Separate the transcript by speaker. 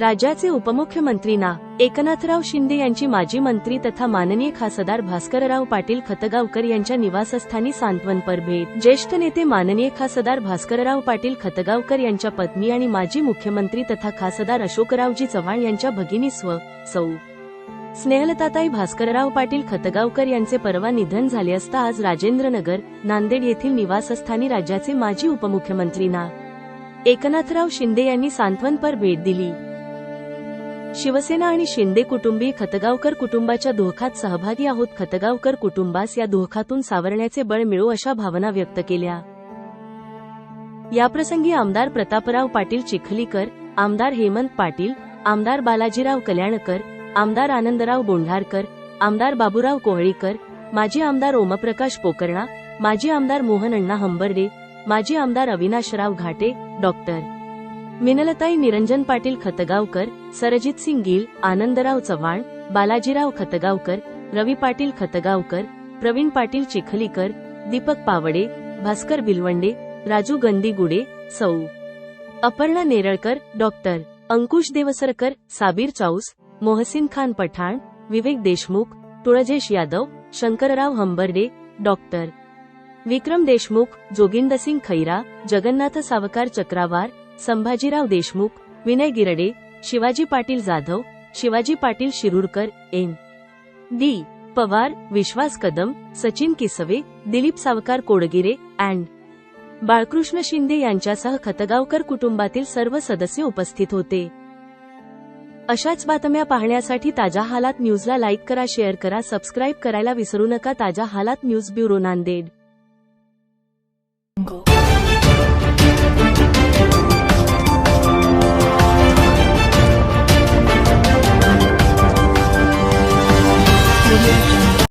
Speaker 1: राज्याचे उपमुख्यमंत्री ना एकनाथराव शिंदे यांची माजी मंत्री तथा माननीय खासदार भास्करराव पाटील खतगावकर यांच्या निवासस्थानी सांत्वनपर भेट. ज्येष्ठ नेते माननीय खासदार भास्करराव पाटील खतगावकर यांच्या पत्नी आणि माजी मुख्यमंत्री तथा खासदार अशोकरावजी चव्हाण यांच्या भगिनी स्व सौ. स्नेहलताताई भास्करराव पाटील खतगावकर यांचे परवा निधन झाले असता आज राजेंद्रनगर नांदेड येथील निवासस्थानी राज्याचे माजी उपमुख्यमंत्री ना एकनाथराव शिंदे यांनी सांत्वनपर भेट दिली. शिवसेना आणि शिंदे कुटुंबीय खतगावकर कुटुंबाच्या धोखात सहभागी आहोत. खतगावकर कुटुंबास या दोखातून सावरण्याचे बळ मिळू अशा भावना व्यक्त केल्या. याप्रसंगी आमदार प्रतापराव पाटील चिखलीकर आमदार हेमंत पाटील आमदार बालाजीराव कल्याणकर आमदार आनंदराव बोंढारकर आमदार बाबूराव कोहळीकर माजी आमदार ओमप्रकाश पोकर्णा माजी आमदार मोहन अण्णा हंबर्डे माजी आमदार अविनाशराव घाटे डॉक्टर मिनलताई निरंजन पाटील खतगावकर सरजित सिंग गिल आनंदराव चव्हाण बालाजीराव खतगावकर रवी पाटील खतगावकर प्रवीण पाटील चिखलीकर दीपक पावडे भास्कर भिलवंडे राजू गंदीगुडे सौ. Aparna Neralkar doctor Ankush Deosarkar Sabir Chaus Mohsin Khan Pathan Vivek Deshmukh Tuljesh Yadav Shankarrao Hambarde doctor. विक्रम देशमुख जोगिंदसिंग खैरा जगन्नाथ सावकार चक्रावार संभाजीराव देशमुख विनय गिरडे शिवाजी पाटील जाधव शिवाजी पाटील शिरूरकर एन. डी. पवार विश्वास कदम सचिन किसवे दिलीप सावकार कोडगिरे अँड. बाळकृष्ण शिंदे यांच्यासह खतगावकर कुटुंबातील सर्व सदस्य उपस्थित होते. अशाच बातम्या पाहण्यासाठी ताज्या हालात न्यूजला लाईक करा शेअर करा सबस्क्राईब करायला विसरू नका. ताज्या हालात न्यूज ब्युरो नांदेड.